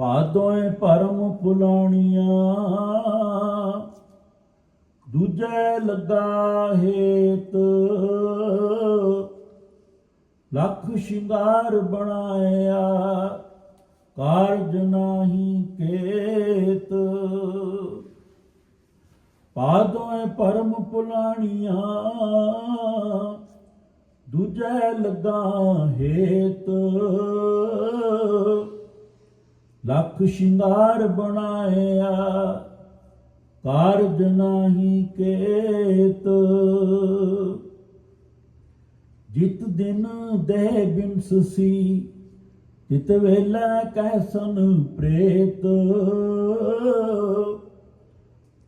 ਪਾਦੋਏ ਭਰਮ ਪੁਲਾਣੀਆਂ ਦੂਜੇ ਲੱਗਾ ਹੇਤ। ਲੱਖ ਸ਼ਿੰਗਾਰ ਬਣਾਇਆ, ਕਾਰਜ ਨਾਹੀ ਕੇਤ। ਪਾਦੋਏ ਪਰਮ ਪੁਲਾਣੀਆਂ ਦੂਜੇ ਲੱਗਾ ਹੇਤ। ਲੱਖ ਸ਼ਿੰਗਾਰ ਬਣਾਇਆ, ਕਾਰਜ ਨਾਹੀ ਕੇਤ। ਜਿਤ ਦਿਨ ਦੇ ਬਿਨਸੀ ਤਿਤ ਵੇਲਾ ਕਹਿਸਨ ਪ੍ਰੇਤ।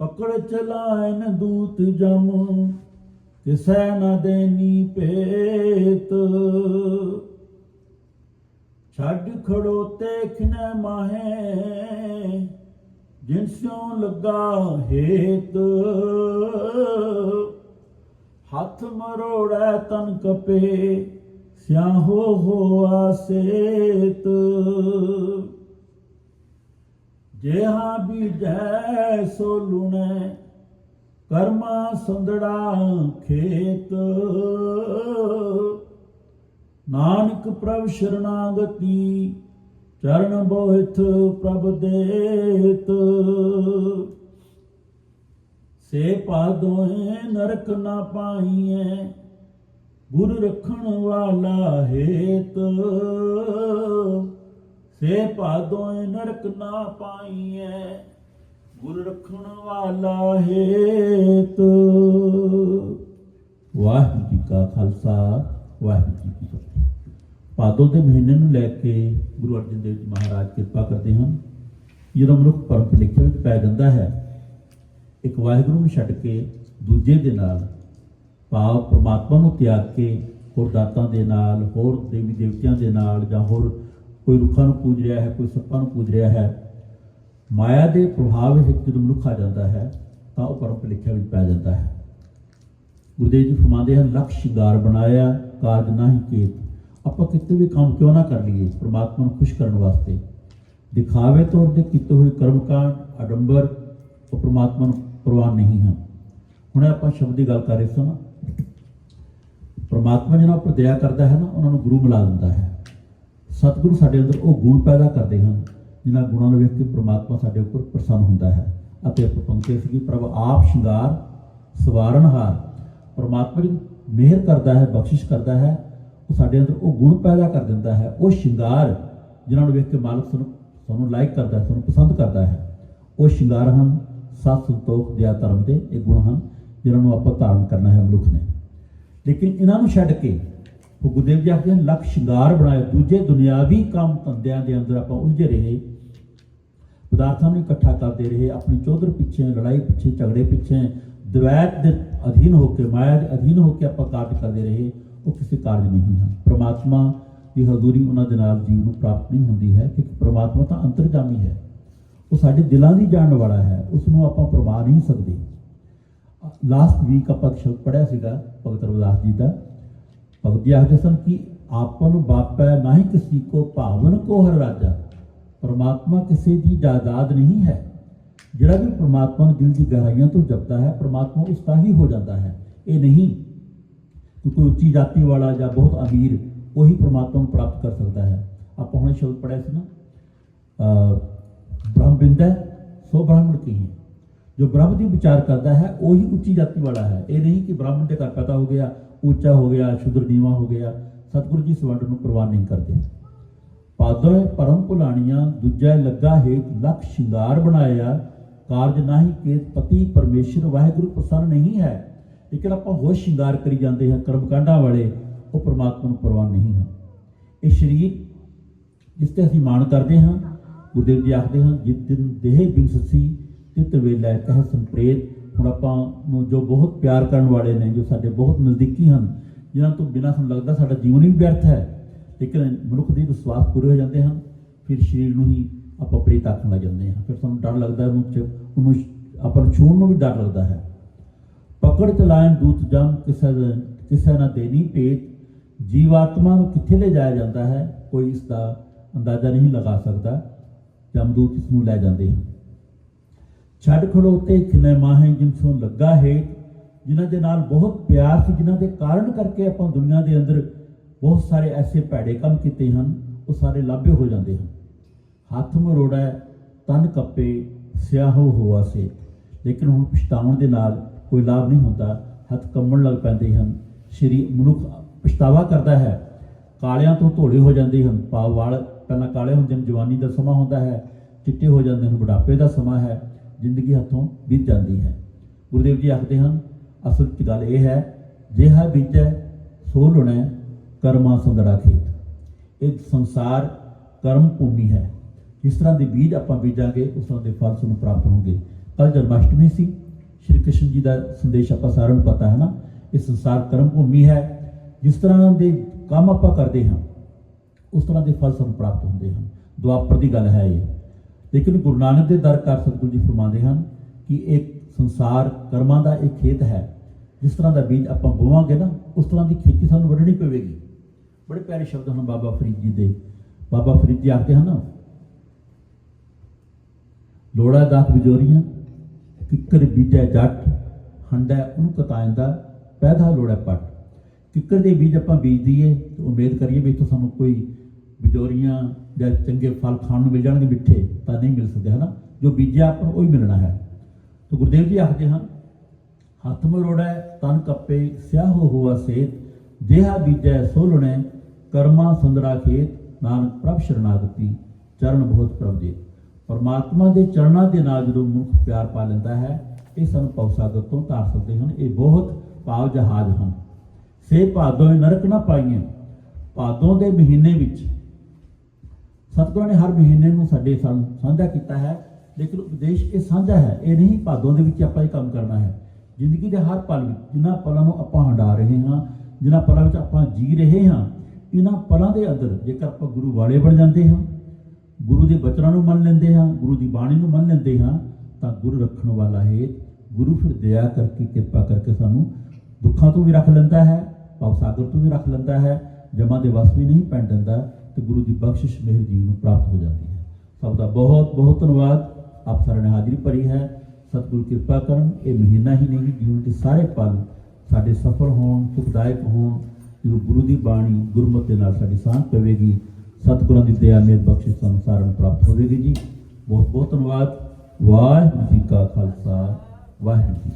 ਪਕੜ ਚਲਾਇਨ ਦੂਤ ਜਮ ਕਿਸੈ ਨ ਦੇਨੀ ਪੇਤ ਛੱਡ ਖੜੋਤੇ ਖਿਨ ਮਾਹੇ, ਜਿਨ ਲੱਗਾ ਹੇਤ। ਹੱਥ ਮਰੋੜੈ ਤਨ ਕਪੇ, ਸਿਆਹੋ ਹੋਆ ਸੇਤ ਜਿਹਾ ਬੀਜੈ ਸੋ ਲੁਣੈ, ਕਰਮਾ ਸੰਦੜਾ ਖੇਤ। ਨਾਨਕ ਪ੍ਰਭ ਸ਼ਰਨਾਗਤੀ ਚਰਨ ਬੋਹਿਤ ਪ੍ਰਭ ਦੇਤ। ਸੇ ਪਾਦੋਏ ਨਰਕ ਨਾ ਪਾਈਐ ਗੁਰ ਰਖਣ ਵਾਲਾ ਹੇਤ। ਸੇ ਪਾਦੋਏ ਨਰਕ ਨਾ ਪਾਈਐ ਗੁਰ ਰਖਣ ਵਾਲਾ ਹੇਤ। ਵਾਹਿਗੁਰੂ ਜੀ ਕਾ ਖਾਲਸਾ, ਵਾਹਿਗੁਰੂ ਜੀ ਭਾਦੋ ਦੇ ਮਹੀਨੇ ਨੂੰ ਲੈ ਕੇ ਗੁਰੂ ਅਰਜਨ ਦੇਵ ਜੀ ਮਹਾਰਾਜ ਕਿਰਪਾ ਕਰਦੇ ਹਨ। ਜਦੋਂ ਮਨੁੱਖ ਪਰਮ ਭੁਲੇਖੇ ਵਿੱਚ ਪੈ ਜਾਂਦਾ ਹੈ, ਇੱਕ ਵਾਹਿਗੁਰੂ ਨੂੰ ਛੱਡ ਕੇ ਦੂਜੇ ਦੇ ਨਾਲ, ਭਾਵ ਪ੍ਰਮਾਤਮਾ ਨੂੰ ਤਿਆਗ ਕੇ ਹੋਰ ਦਾਤਾਂ ਦੇ ਨਾਲ, ਹੋਰ ਦੇਵੀ ਦੇਵਤਿਆਂ ਦੇ ਨਾਲ ਜਾਂ ਹੋਰ ਕੋਈ ਰੁੱਖਾਂ ਨੂੰ ਪੂਜ ਰਿਹਾ ਹੈ, ਕੋਈ ਸੱਪਾਂ ਨੂੰ ਪੂਜ ਰਿਹਾ ਹੈ, ਮਾਇਆ ਦੇ ਪ੍ਰਭਾਵ ਹੇਠ ਜਦੋਂ ਮਨੁੱਖ ਆ ਜਾਂਦਾ ਹੈ, ਤਾਂ ਉਹ ਪਰਮ ਭੁਲੇਖੇ ਵਿੱਚ ਪੈ ਜਾਂਦਾ ਹੈ। ਗੁਰਦੇਵ ਜੀ ਫਰਮਾਉਂਦੇ ਹਨ ਲਖ ਸ਼ਿੰਗਾਰ ਬਣਾਇਆ ਕਾਜ ਨਾਹੀ ਕੇਤ। ਆਪਾਂ ਕਿਤੇ ਵੀ ਕੰਮ ਕਿਉਂ ਨਾ ਕਰ ਲਈਏ? ਪ੍ਰਮਾਤਮਾ ਨੂੰ ਖੁਸ਼ ਕਰਨ ਵਾਸਤੇ। ਦਿਖਾਵੇ ਤੌਰ ਤੇ ਕੀਤੇ ਹੋਏ ਕਰਮਕਾਂਡ ਅਡੰਬਰ ਉਹ ਪ੍ਰਮਾਤਮਾ ਨੂੰ ਪ੍ਰਵਾਨ ਨਹੀਂ ਹਨ। ਹੁਣ ਆਪਾਂ ਸ਼ਬਦ ਦੀ ਗੱਲ ਕਰ ਰਹੇ ਸਨ ਪ੍ਰਮਾਤਮਾ ਜਿਹਨਾਂ ਉੱਪਰ ਦਇਆ ਕਰਦਾ ਹੈ ਨਾ, ਉਹਨਾਂ ਨੂੰ ਗੁਰੂ ਮਿਲਾ ਦਿੰਦਾ ਹੈ। ਸਤਿਗੁਰੂ ਸਾਡੇ ਅੰਦਰ ਉਹ ਗੁਣ ਪੈਦਾ ਕਰਦੇ ਹਨ, ਜਿਨ੍ਹਾਂ ਗੁਣਾਂ ਨੂੰ ਵੇਖ ਕੇ ਪ੍ਰਮਾਤਮਾ ਸਾਡੇ ਉੱਪਰ ਪ੍ਰਸੰਨ ਹੁੰਦਾ ਹੈ। ਅਤੇ ਆਪਾਂ ਪੰਕਤੀ ਸੀ ਪ੍ਰਭ ਆਪ ਸ਼ਿੰਗਾਰ, ਸਵਾਰਨਹਾਰ। ਪ੍ਰਮਾਤਮਾ ਜੀ ਮਿਹਰ ਕਰਦਾ ਹੈ, ਬਖਸ਼ਿਸ਼ ਕਰਦਾ ਹੈ ਸਾਡੇ ਅੰਦਰ ਉਹ ਗੁਣ ਪੈਦਾ ਕਰ ਦਿੰਦਾ ਹੈ, ਉਹ ਸ਼ਿੰਗਾਰ ਜਿਨ੍ਹਾਂ ਨੂੰ ਵੇਖ ਕੇ ਮਾਲਕ ਸਾਨੂੰ ਸਾਨੂੰ ਲਾਈਕ ਕਰਦਾ ਹੈ, ਸਾਨੂੰ ਪਸੰਦ ਕਰਦਾ ਹੈ, ਉਹ ਸ਼ਿੰਗਾਰ ਹਨ, ਸਤ ਸੰਤੋਖ ਦਿਆ ਧਰਮ ਦੇ ਇਹ ਗੁਣ ਹਨ, ਜਿਨ੍ਹਾਂ ਨੂੰ ਆਪਾਂ ਧਾਰਨ ਕਰਨਾ ਹੈ ਮਨੁੱਖ ਨੇ। ਲੇਕਿਨ ਇਹਨਾਂ ਨੂੰ ਛੱਡ ਕੇ ਉਹ ਗੁਰਦੇਵ ਜੀ ਆਖਦੇ ਹਨ, ਲੱਖ ਸ਼ਿੰਗਾਰ ਬਣਾਏ ਦੂਜੇ ਦੁਨਿਆਵੀ ਕੰਮ ਧੰਦਿਆਂ ਦੇ ਅੰਦਰ ਆਪਾਂ ਉਲਝੇ ਰਹੇ, ਪਦਾਰਥਾਂ ਨੂੰ ਇਕੱਠਾ ਕਰਦੇ ਰਹੇ, ਆਪਣੀ ਚੌਧਰ ਪਿੱਛੇ, ਲੜਾਈ ਪਿੱਛੇ, ਝਗੜੇ ਪਿੱਛੇ, ਦਵੈਤ ਦੇ ਅਧੀਨ ਹੋ ਕੇ, ਮਾਇਆ ਦੇ ਅਧੀਨ ਹੋ ਕੇ ਆਪਾਂ ਕਾਰਜ ਕਰਦੇ ਰਹੇ ਉਹ ਕਿਸੇ ਕਾਰਜ ਨਹੀਂ ਹਨ। ਪ੍ਰਮਾਤਮਾ ਦੀ ਹਜ਼ੂਰੀ ਉਹਨਾਂ ਦੇ ਨਾਲ ਜੀਵ ਨੂੰ ਪ੍ਰਾਪਤ ਨਹੀਂ ਹੁੰਦੀ ਹੈ, ਕਿਉਂਕਿ ਪ੍ਰਮਾਤਮਾ ਤਾਂ ਅੰਤਰਜਾਮੀ ਹੈ। ਉਹ ਸਾਡੇ ਦਿਲਾਂ ਦੀ ਜਾਣਨ ਵਾਲਾ ਹੈ ਉਸ ਨੂੰ ਆਪਾਂ ਪ੍ਰਵਾ ਨਹੀਂ ਸਕਦੇ। ਲਾਸਟ ਵੀਕ ਆਪਾਂ ਇੱਕ ਸ਼ਬਦ ਪੜਿਆ ਸੀਗਾ, ਭਗਤ ਰਵਿਦਾਸ ਜੀ ਦਾ। ਭਗਤ ਜੀ ਆਖਦੇ ਸਨ ਕਿ ਆਪਨ ਬਾਪੈ ਨਾਹੀ ਕਿਸੀ ਕੋ, ਭਾਵਨ ਕੋ ਹਰ ਰਾਜਾ। ਪਰਮਾਤਮਾ ਕਿਸੇ ਦੀ ਜਾਇਦਾਦ ਨਹੀਂ ਹੈ। ਜਿਹੜਾ ਵੀ ਪਰਮਾਤਮਾ ਨੂੰ ਦਿਲ ਦੀ ਗਹਿਰਾਈਆਂ ਤੋਂ ਜਪਦਾ ਹੈ, ਪਰਮਾਤਮਾ ਉਸ ਦਾ ਹੀ ਹੋ ਜਾਂਦਾ ਹੈ। ਇਹ ਨਹੀਂ ਕਿ ਕੋਈ ਉੱਚੀ ਜਾਤੀ ਵਾਲਾ ਜਾਂ ਬਹੁਤ ਅਮੀਰ ਉਹੀ ਪ੍ਰਮਾਤਮਾ ਨੂੰ ਪ੍ਰਾਪਤ ਕਰ ਸਕਦਾ ਹੈ ਆਪਾਂ ਹੁਣੇ ਸ਼ਬਦ ਪੜਿਆ ਸੀ ਨਾ ਅ ਬ੍ਰਹਮ ਬਿੰਦੈ ਸੋ ਬ੍ਰਾਹਮਣ ਕੀ ਹੈ ਜੋ ਬ੍ਰਹਮ ਦੀ ਵਿਚਾਰ ਕਰਦਾ ਹੈ ਉਹੀ ਉੱਚੀ ਜਾਤੀ ਵਾਲਾ ਹੈ ਇਹ ਨਹੀਂ ਕਿ ਬ੍ਰਾਹਮਣ ਦੇ ਘਰ ਪੈਦਾ ਹੋ ਗਿਆ ਉੱਚਾ ਹੋ ਗਿਆ ਸ਼ੁਦਰ ਨੀਵਾ ਹੋ ਗਿਆ ਸਤਿਗੁਰੂ ਜੀ ਸਵੰਡ ਨੂੰ ਪ੍ਰਵਾਨ ਨਹੀਂ ਕਰਦੇ ਪਾਦੋਏ ਪਰਮ ਭੁਲਾਣੀਆਂ ਦੂਜਾ ਲੱਗਾ ਹੇਤ ਲਖ ਸ਼ਿੰਗਾਰ ਬਣਾਇਆ ਕਾਰਜ ਨਾਹੀ ਕੇਤ ਪਤੀ ਪਰਮੇਸ਼ਰ ਵਾਹਿਗੁਰੂ ਪ੍ਰਸੰਨ ਨਹੀਂ ਹੈ ਲੇਕਿਨ ਆਪਾਂ ਹੋਰ ਸ਼ਿੰਗਾਰ ਕਰੀ ਜਾਂਦੇ ਹਾਂ ਕਰਮਕਾਂਡਾਂ ਵਾਲੇ, ਉਹ ਪ੍ਰਮਾਤਮਾ ਨੂੰ ਪ੍ਰਵਾਨ ਨਹੀਂ ਹਨ ਇਹ ਸਰੀਰ ਜਿਸ ਤੇ ਅਸੀਂ ਮਾਣ ਕਰਦੇ ਹਾਂ, ਗੁਰਦੇਵ ਜੀ ਆਖਦੇ ਹਨ ਜਿਤ ਦਿਨ ਦੇਹ ਬਿਨਸੀ ਤਿਤ ਵੇਲੇ ਕਹਿ ਸੰਪ੍ਰੇਤ। ਹੁਣ ਆਪਾਂ ਨੂੰ ਜੋ ਬਹੁਤ ਪਿਆਰ ਕਰਨ ਵਾਲੇ ਨੇ, ਜੋ ਸਾਡੇ ਬਹੁਤ ਨਜ਼ਦੀਕੀ ਹਨ, ਜਿਨ੍ਹਾਂ ਤੋਂ ਬਿਨਾਂ ਸਾਨੂੰ ਲੱਗਦਾ ਸਾਡਾ ਜੀਵਨ ਹੀ ਵਿਅਰਥ ਹੈ, ਲੇਕਿਨ ਮਨੁੱਖ ਦੇ ਵਿਸ਼ਵਾਸ ਪੂਰੇ ਹੋ ਜਾਂਦੇ ਹਨ, ਫਿਰ ਸਰੀਰ ਨੂੰ ਹੀ ਆਪਾਂ ਪ੍ਰੇਤ ਆਖਣ ਲੱਗ ਜਾਂਦੇ ਹਾਂ। ਫਿਰ ਸਾਨੂੰ ਡਰ ਲੱਗਦਾ, ਉਹਨੂੰ ਉਹਨੂੰ ਆਪਾਂ ਨੂੰ ਛੂਣ ਨੂੰ ਵੀ ਡਰ ਲੱਗਦਾ ਹੈ। ਪਕੜ ਚਲਾਇਨ ਦੂਤ ਜਮ ਕਿਸੇ ਕਿਸੇ ਨਾ ਦੇਣੀ ਭੇਤ ਜੀਵਾਤਮਾ ਨੂੰ ਕਿੱਥੇ ਲੈ ਜਾਇਆ ਜਾਂਦਾ ਹੈ, ਕੋਈ ਇਸ ਦਾ ਅੰਦਾਜ਼ਾ ਨਹੀਂ ਲਗਾ ਸਕਦਾ। ਜਮਦੂਤ ਇਸ ਨੂੰ ਲੈ ਜਾਂਦੇ ਹਨ। ਛੱਡ ਖੜੋਤੇ ਕਿਨੇ ਮਾਹੇ ਜਿਨਸੋਂ ਲੱਗਾ ਹੈ ਜਿਨ੍ਹਾਂ ਦੇ ਨਾਲ ਬਹੁਤ ਪਿਆਰ ਸੀ, ਜਿਨ੍ਹਾਂ ਦੇ ਕਾਰਨ ਕਰਕੇ ਆਪਾਂ ਦੁਨੀਆ ਦੇ ਅੰਦਰ ਬਹੁਤ ਸਾਰੇ ਐਸੇ ਭੈੜੇ ਕੰਮ ਕੀਤੇ ਹਨ, ਉਹ ਸਾਰੇ ਲਾਭੇ ਹੋ ਜਾਂਦੇ ਹਨ। ਹੱਥ ਮਰੋੜਾ, ਤਨ ਕੱਪੇ, ਸਿਆਹੋ ਹੋਆ ਸੇ ਲੇਕਿਨ ਹੁਣ ਪਛਤਾਉਣ ਦੇ ਨਾਲ ਕੋਈ ਲਾਭ ਨਹੀਂ ਹੁੰਦਾ, ਹੱਥ ਕੰਬਣ ਲੱਗ ਪੈਂਦੇ ਹਨ। ਸਰੀਰ ਮਨੁੱਖ ਪਛਤਾਵਾ ਕਰਦਾ ਹੈ। ਕਾਲਿਆਂ ਤੋਂ ਧੋਲੇ ਹੋ ਜਾਂਦੇ ਹਨ। ਪਾਵ ਵਾਲ ਪਹਿਲਾਂ ਕਾਲੇ ਹੁੰਦੇ ਨੇ ਜਵਾਨੀ ਦਾ ਸਮਾਂ ਹੁੰਦਾ ਹੈ। ਚਿੱਟੇ ਹੋ ਜਾਂਦੇ ਹਨ, ਬੁਢਾਪੇ ਦਾ ਸਮਾਂ ਹੈ। ਜ਼ਿੰਦਗੀ ਹੱਥੋਂ ਬੀਤ ਜਾਂਦੀ ਹੈ। ਗੁਰਦੇਵ ਜੀ ਆਖਦੇ ਹਨ, ਅਸਲ 'ਚ ਗੱਲ ਇਹ ਹੈ, ਜਿਹਾ ਬੀਜੈ ਸੋ ਲੁਣੈ, ਕਰਮਾ ਸੰਦੜਾ ਖੇਤ। ਇਹ ਸੰਸਾਰ ਕਰਮ ਭੂਮੀ ਹੈ। ਜਿਸ ਤਰ੍ਹਾਂ ਦੇ ਬੀਜ ਆਪਾਂ ਬੀਜਾਂਗੇ, ਉਸ ਤਰ੍ਹਾਂ ਦੇ ਫਲ ਸਾਨੂੰ ਪ੍ਰਾਪਤ ਹੋਣਗੇ। ਕੱਲ ਜਨਮਾਸ਼ਟਮੀ ਸੀ। ਸ਼੍ਰੀ ਕ੍ਰਿਸ਼ਨ ਜੀ ਦਾ ਸੰਦੇਸ਼ ਆਪਾਂ ਸਾਰਿਆਂ ਨੂੰ ਪਤਾ ਹੈ ਨਾ ਇਹ ਸੰਸਾਰ ਕਰਮ ਭੂਮੀ ਹੈ, ਜਿਸ ਤਰ੍ਹਾਂ ਦੇ ਕੰਮ ਆਪਾਂ ਕਰਦੇ ਹਾਂ, ਉਸ ਤਰ੍ਹਾਂ ਦੇ ਫਲ ਸਾਨੂੰ ਪ੍ਰਾਪਤ ਹੁੰਦੇ ਹਨ। ਦੁਆਪਰ ਦੀ ਗੱਲ ਹੈ ਇਹ। ਲੇਕਿਨ ਗੁਰੂ ਨਾਨਕ ਦੇ ਦਰ ਕਰ ਸਤਿਗੁਰੂ ਜੀ ਫਰਮਾਉਂਦੇ ਹਨ ਕਿ ਇਹ ਸੰਸਾਰ ਕਰਮਾਂ ਦਾ ਇੱਕ ਖੇਤ ਹੈ, ਜਿਸ ਤਰ੍ਹਾਂ ਦਾ ਬੀਜ ਆਪਾਂ ਬੋਵਾਂਗੇ ਨਾ, ਉਸ ਤਰ੍ਹਾਂ ਦੀ ਖੇਤੀ ਸਾਨੂੰ ਵੱਢਣੀ ਪਵੇਗੀ। ਬੜੇ ਪਿਆਰੇ ਸ਼ਬਦ ਹਨ ਬਾਬਾ ਫਰੀਦ ਜੀ ਦੇ। ਬਾਬਾ ਫਰੀਦ ਜੀ ਆਖਦੇ ਹਨ, ਲੋੜਾ ਦਾਖ ਵਿਜੋਰੀਆਂ ਕਿੱਕਰ ਬੀਜੈ ਜੱਟ ਹੰਡਾ ਉਹਨੂੰ ਕਤਾਇੰਦਾ ਪੈਦਾ ਲੋੜਾ ਪੱਟ। ਕਿੱਕਰ ਦੇ ਬੀਜ ਆਪਾਂ ਬੀਜ ਦਈਏ ਤੇ ਉਮੀਦ ਕਰੀਏ ਵੀ ਇੱਥੋਂ ਸਾਨੂੰ ਕੋਈ ਬਿਜੋਰੀਆਂ ਜਾਂ ਚੰਗੇ ਫਲ ਖਾਣ ਨੂੰ ਮਿਲ ਜਾਣਗੇ ਮਿੱਠੇ, ਤਾਂ ਨਹੀਂ ਮਿਲ ਸਕਦੇ, ਹਨਾ? ਜੋ ਬੀਜਿਆ ਆਪਾਂ ਨੂੰ ਉਹ ਹੀ ਮਿਲਣਾ ਹੈ। ਤਾਂ ਗੁਰਦੇਵ ਜੀ ਆਖਦੇ ਹਨ, ਹੱਥ ਮਰੋੜੈ, ਤਨ ਕੱਪੇ, ਸਿਆਹੋ ਹੋਆ ਸੇਤ ਜਿਹਾ ਬੀਜੈ, ਸੋ ਕਰਮਾ ਸੰਦਰਾ ਖੇਤ, ਨਾਨਕ ਪ੍ਰਭ ਸ਼ਰਨਾਗਤੀ, ਚਰਨ ਬਹੁਤ ਪ੍ਰਭ ਦੇ ਪਰਮਾਤਮਾ ਦੇ ਚਰਨਾਂ ਦੇ ਨਾਲ ਜਦੋਂ ਮਨੁੱਖ ਪਿਆਰ ਪਾ ਲੈਂਦਾ ਹੈ, ਇਹ ਸਾਨੂੰ ਪੌਸਾਗਰ ਤੋਂ ਤਾਰ ਸਕਦੇ ਹਨ। ਇਹ ਬਹੁਤ ਭਾਵ ਜਹਾਜ਼ ਹਨ। ਸੇ ਭਾਦੋਂ ਨਰਕ ਨਾ ਪਾਈਏ। ਭਾਦੋਂ ਦੇ ਮਹੀਨੇ ਵਿੱਚ ਸਤਿਗੁਰਾਂ ਨੇ ਹਰ ਮਹੀਨੇ ਨੂੰ ਸਾਡੇ ਸਾਨੂੰ ਸਾਂਝਾ ਕੀਤਾ ਹੈ, ਲੇਕਿਨ ਉਪਦੇਸ਼ ਇਹ ਸਾਂਝਾ ਹੈ, ਇਹ ਨਹੀਂ ਭਾਦੋਂ ਦੇ ਵਿੱਚ ਆਪਾਂ ਇਹ ਕੰਮ ਕਰਨਾ ਹੈ। ਜ਼ਿੰਦਗੀ ਦੇ ਹਰ ਪਲ ਵਿੱਚ ਜਿਨ੍ਹਾਂ ਪਲਾਂ ਨੂੰ ਆਪਾਂ ਹੰਡਾ ਰਹੇ ਹਾਂ, ਜਿਨ੍ਹਾਂ ਪਲਾਂ ਵਿੱਚ ਆਪਾਂ ਜੀ ਰਹੇ ਹਾਂ ਇਹਨਾਂ ਪਲਾਂ ਦੇ ਅੰਦਰ ਜੇਕਰ ਆਪਾਂ ਗੁਰੂ ਵਾਲੇ ਬਣ ਜਾਂਦੇ ਹਾਂ ਗੁਰੂ ਦੇ ਬਚਨਾਂ ਨੂੰ ਮੰਨ ਲੈਂਦੇ ਹਾਂ, ਗੁਰੂ ਦੀ ਬਾਣੀ ਨੂੰ ਮੰਨ ਲੈਂਦੇ ਹਾਂ, ਤਾਂ ਗੁਰੂ ਰੱਖਣ ਵਾਲਾ ਹੈ। ਗੁਰੂ ਫਿਰ ਦਇਆ ਕਰਕੇ, ਕਿਰਪਾ ਕਰਕੇ ਸਾਨੂੰ ਦੁੱਖਾਂ ਤੋਂ ਵੀ ਰੱਖ ਲੈਂਦਾ ਹੈ, ਭਾਵ ਸਾਗਰ ਤੋਂ ਵੀ ਰੱਖ ਲੈਂਦਾ ਹੈ, ਜਮਾਂ ਦੇ ਵਸ ਵੀ ਨਹੀਂ ਪੈਣ ਦਿੰਦਾ ਤੇ ਗੁਰੂ ਦੀ ਬਖਸ਼ਿਸ਼ ਮਿਹਰ ਜੀਵ ਨੂੰ ਪ੍ਰਾਪਤ ਹੋ ਜਾਂਦੀ ਹੈ। ਸਭ ਦਾ ਬਹੁਤ ਬਹੁਤ ਧੰਨਵਾਦ। ਆਪ ਸਾਰਿਆਂ ਨੇ ਹਾਜ਼ਰੀ ਭਰੀ ਹੈ। ਸਤਿਗੁਰੂ ਕਿਰਪਾ ਕਰਨ। ਇਹ ਮਹੀਨਾ ਹੀ ਨਹੀਂ, ਜੀਵਨ ਦੇ ਸਾਰੇ ਪਲ ਸਾਡੇ ਸਫਲ ਹੋਣ, ਸੁਖਦਾਇਕ ਹੋਣ, ਜਦੋਂ ਗੁਰੂ ਦੀ ਬਾਣੀ ਗੁਰਮਤਿ ਦੇ ਨਾਲ ਸਾਡੀ ਸਾਂਝ ਪਵੇਗੀ ਸਤਿਗੁਰਾਂ ਦੀ ਦਇਆ ਮੇਰ ਬਖਸ਼ਿਸ਼ ਸਾਨੂੰ ਸਾਰਿਆਂ ਨੂੰ ਪ੍ਰਾਪਤ ਹੋਵੇਗੀ ਜੀ। ਬਹੁਤ ਬਹੁਤ ਧੰਨਵਾਦ। ਵਾਹਿਗੁਰੂ ਜੀ ਕਾ ਖਾਲਸਾ। ਵਾਹਿਗੁਰੂ ਜੀ